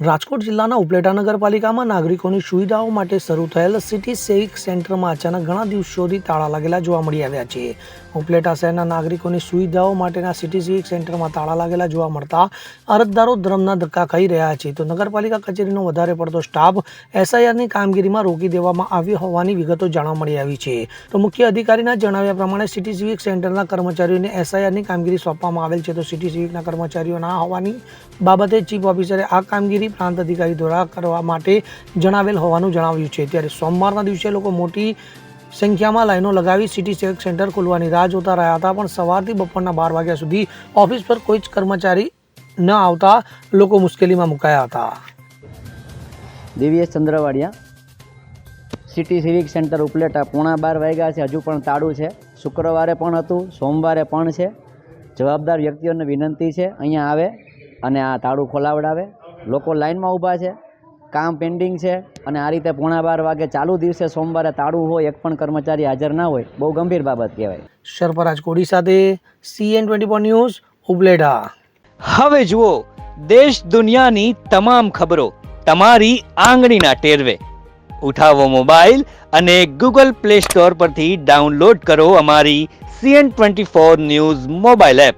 રાજકોટ જિલ્લાના ઉપલેટા નગરપાલિકામાં નાગરિકોની સુવિધાઓ માટે શરૂ થયેલ સિટી સેવિક સેન્ટરમાં અચાનક ઘણા દિવસોથી તાળા લાગેલા જોવા મળી આવ્યા છે. ઉપલેટા શહેરના નાગરિકોની સુવિધાઓ માટેના સિટી સિવિક સેન્ટરમાં તાળા લાગેલા જોવા મળતા અરજદારો ધર્મના ધક્કા ખાઈ રહ્યા છે. તો નગરપાલિકા કચેરીનો વધારે પડતો સ્ટાફ એસઆઈઆરની કામગીરીમાં રોકી દેવામાં આવ્યો હોવાની વિગતો જાણવા મળી આવી છે. તો મુખ્ય અધિકારીના જણાવ્યા પ્રમાણે સિટી સિવિક સેન્ટરના કર્મચારીઓને એસઆઈઆરની કામગીરી સોંપવામાં આવેલ છે. તો સિટી સિવિકના કર્મચારીઓ ના હોવાની બાબતે ચીફ ઓફિસરે આ કામગીરી પ્રાંત અધિકારી દ્વારા કરવા માટે જણાવેલ હોવાનું જણાવ્યું છે. ત્યારે સોમવારના દિવસે લોકો મોટી સંખ્યામાં લાઈનો લગાવી સિટી સેવિક સેન્ટર ખોલવાની રાહ જોતા રહ્યા હતા, પણ સવારથી બપોરના બાર વાગ્યા સુધી ઓફિસ પર કોઈ જ કર્મચારી ન આવતા લોકો મુશ્કેલીમાં મુકાયા હતા. Divyesh Chandravadiya, city civic centre Upleta, પોણા બાર વાગ્યા છે, હજુ પણ તાળું છે. શુક્રવારે પણ હતું, સોમવારે પણ છે. જવાબદાર વ્યક્તિઓને વિનંતી છે, અહીંયા આવે અને આ તાળું ખોલાવડાવે. લોકો લાઇનમાં ઊભા છે કામ પેન્ડિંગ છે અને આ રીતે પોણા બાર વાગે ચાલુ દિવસે સોમવારે તાળું હોય એક પણ કર્મચારી હાજર ના હોય બહુ ગંભીર બાબત કહેવાય. સરફરાજ કોડી સાથે CN twenty four news Upleta. હવે જુઓ દેશ દુનિયાની તમામ ખબરો તમારી આંગળીના ટેરવે. ઉઠાવો મોબાઈલ અને ગૂગલ પ્લે સ્ટોર પરથી ડાઉનલોડ કરો અમારી CN twenty four news mobile app.